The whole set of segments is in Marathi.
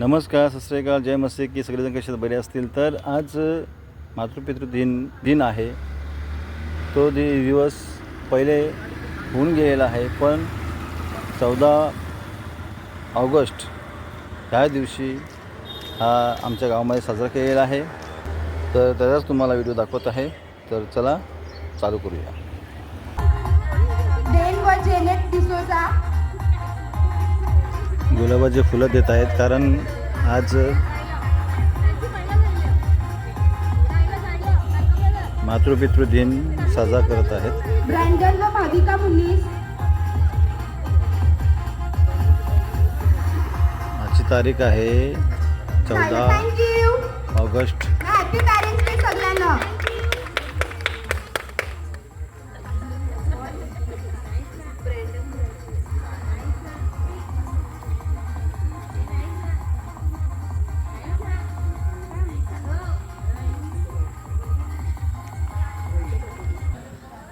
नमस्कार सत जय मस्ते की सगळेजण कसे बरे असतील तर आज मातृपितृ दिन दिन आहे. तो दि दिवस पहिले होऊन गेलेला आहे पण चौदा ऑगस्ट ह्या दिवशी हा आमच्या गावामध्ये साजरा केलेला आहे. तर त्याचाच तुम्हाला व्हिडिओ दाखवत आहे. तर चला चालू करूया. गुलाबाचे फुलं देत आहेत कारण आज मातृपितृ दिन साजरा करत आहेत. आजची तारीख आहे चौदा ऑगस्ट.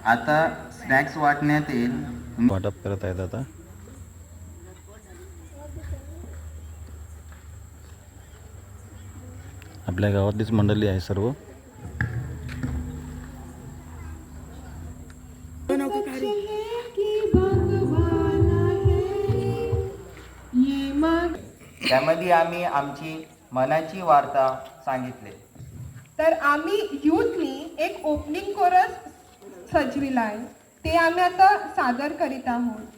आता स्नॅक्स वाटण्यात येईल. वाटप करत आहेत आता. आपल्या गावातलीच मंडळी आहे सर्व. त्यामध्ये आम्ही आमची मनाची वार्ता सांगितले. तर आम्ही युथनी एक ओपनिंग कोरस सजविला आहे ते आम्ही आता सादर करीत आहोत.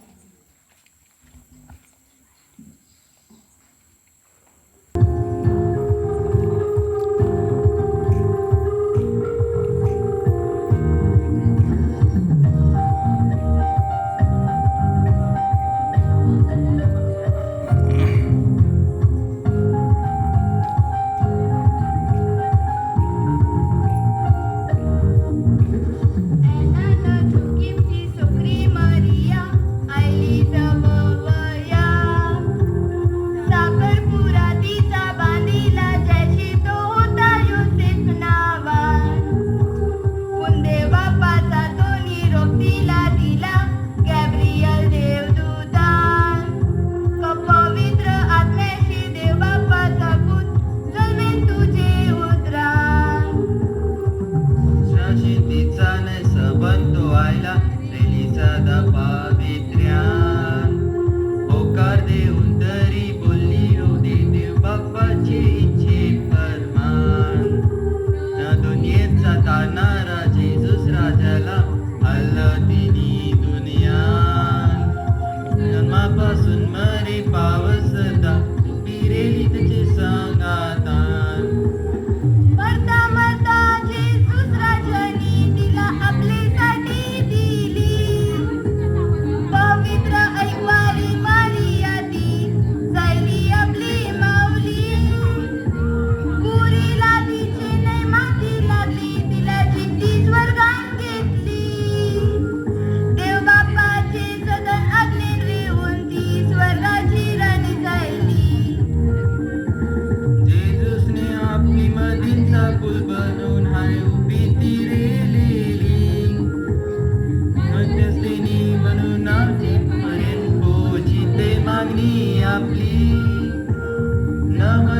शेतीचा नाही व्हायला रेलीचा दपा होकार देऊन तरी बोलली होती देव बाप्पाची इच्छे परमान दुनियेचा तारणारा जेजूस राजाला हल्लं तिनी दुनियान जन्मापासून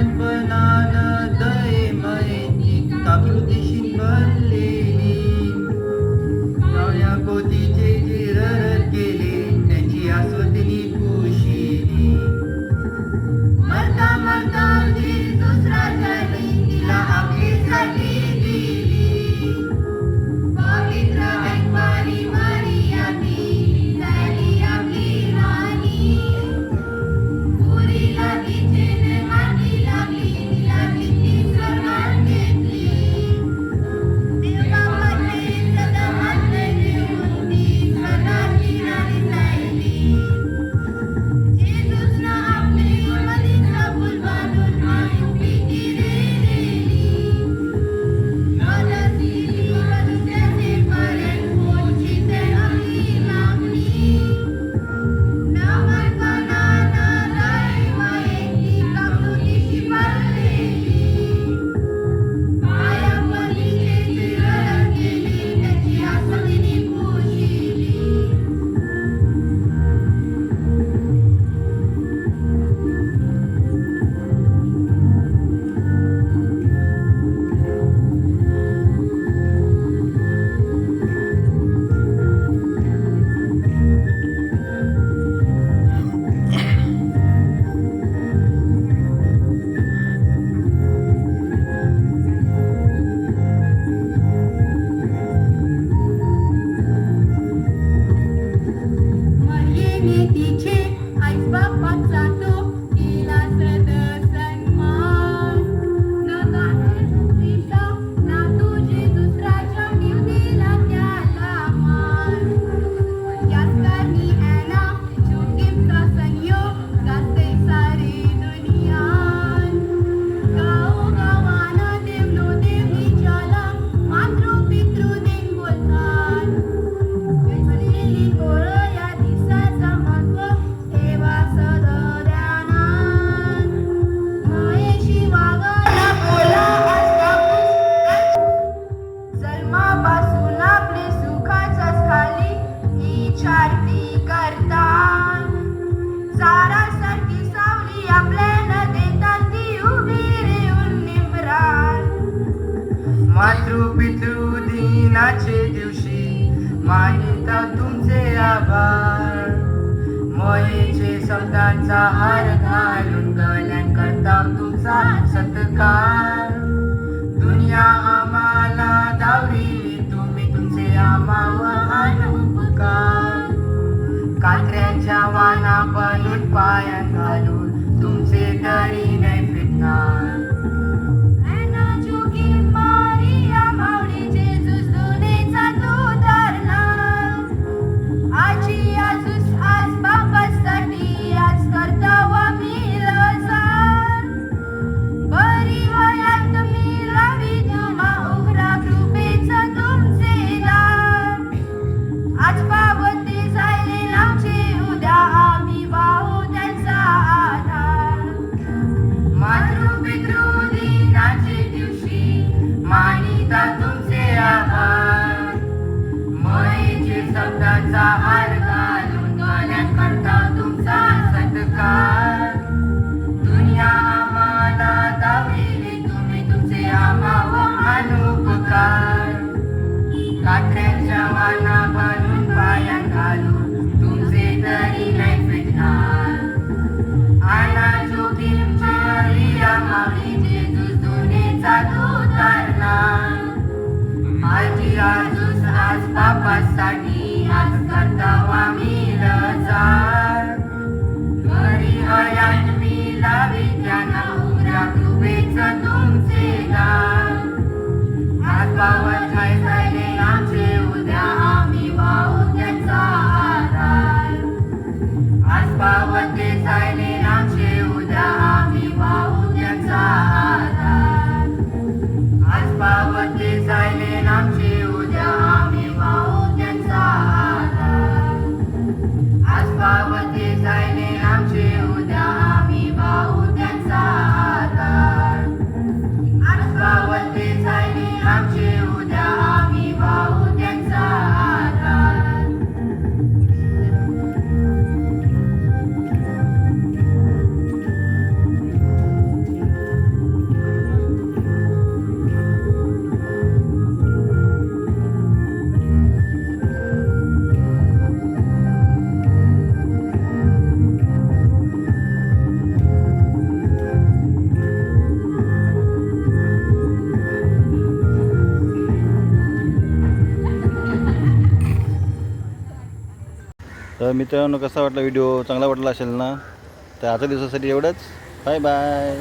நண்பனா विचारती करता सारा सारखी सावली आपल्याला देतात ती उभी रेऊन निमरान मातृ पितृ दिनाचे दिवशी मानिता तुमचे आभार. मयेचे शब्दांचा हार घालून गळ्यात करता तुमचा सत्कार. दुनिया आम्हाला दावली तुम्ही तुमचे आम्हाला उपकार. कात्र्यांच्या वाना बनून पाया घालून तुमचे तरी नाही फिरणार. मातृपितृ दिनाचे आजी आजूस आज बापासाठी आज करतावा मी लजार तर मित्रांनो कसा वाटला व्हिडिओ? चांगला वाटला असेल ना? तर आता दिवसासाठी एवढंच. Bye bye.